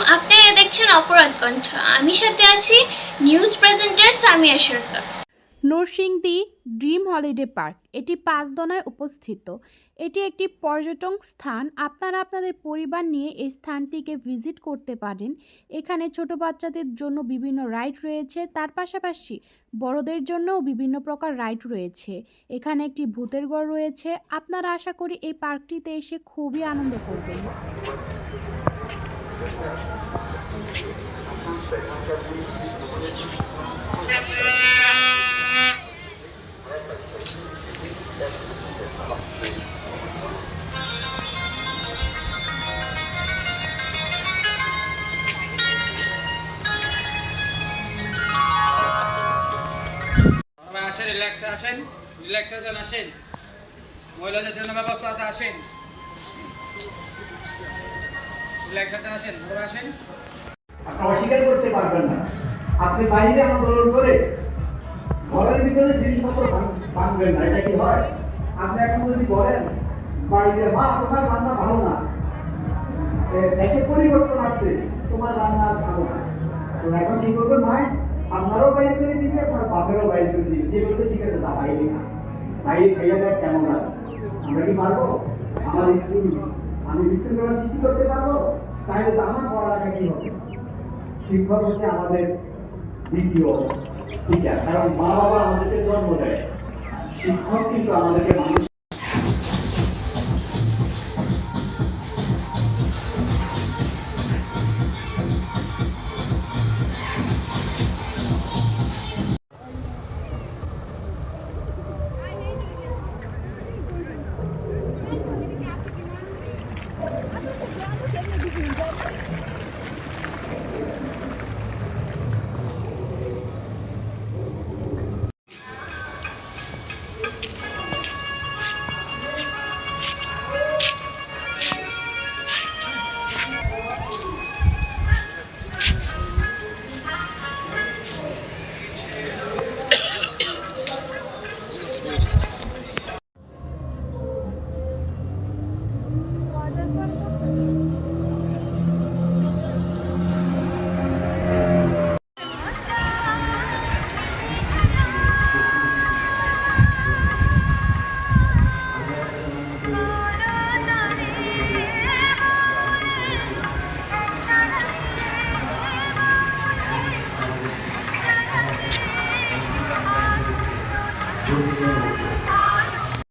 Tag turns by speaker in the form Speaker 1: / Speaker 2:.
Speaker 1: আলাইকুম দেখছেন অপরাধ কণ্ঠ। আমি সাথে আছি news presenter Samia Sarkar.
Speaker 2: Narsingdi dream holiday park, এটি পাঁচদনায় উপস্থিত। এটি একটি পর্যটন স্থান। আপনারা আপনাদের পরিবার নিয়ে এই স্থানটিকে ভিজিট করতে পারেন। এখানে ছোট বাচ্চাদের জন্য বিভিন্ন রাইড রয়েছে। তার পাশাপাশি বড়দের জন্যও বিভিন্ন প্রকার রাইড রয়েছে। এখানে একটি ভূতের গড় রয়েছে। আপনারা আশা করি এই পার্কটিতে এসে খুবই আনন্দ করবেন।
Speaker 3: রিল্যাক্সে আসেন রিল্যাক্সের জন্য আসেন মহিলাদের জন্য ব্যবস্থা আছে আসেন রিল্যাক্সের জন্য আসেন সবাই আসেন।
Speaker 4: আপনি অস্বীকার করতে পারবেন না। আপনি বাইরে আন্দোলন করে ঘরের ভিতরে জিনিসপত্র ভাঙবেন না, এটা কি হয়? আপনি এখন যদি বলেন, বাড়িতে, মা, তোমার রান্না ভালো না। দেশে পরিবর্তন আসছে, তোমার রান্না ভালো না। তো এখন কি করবেন মায় আপনারও বাইরে করে দিবে, আপনার বাপেরও বাইরে করে দিবে। যে বলতে ঠিক আছে না বাইরে না। বাইরে দেয় কেমন লাগে। আমরা কি পারব? আমার স্কুল, আমি সৃষ্টি করতে তাহলে তো আমার পড়ালেখা কি হবে? শিক্ষক হচ্ছে আমাদের দ্বিতীয় টিচার কারণ মা বাবা আমাদেরকে জন্ম দেয়। শিক্ষক কিন্তু আমাদেরকে মানুষ
Speaker 5: Thank you.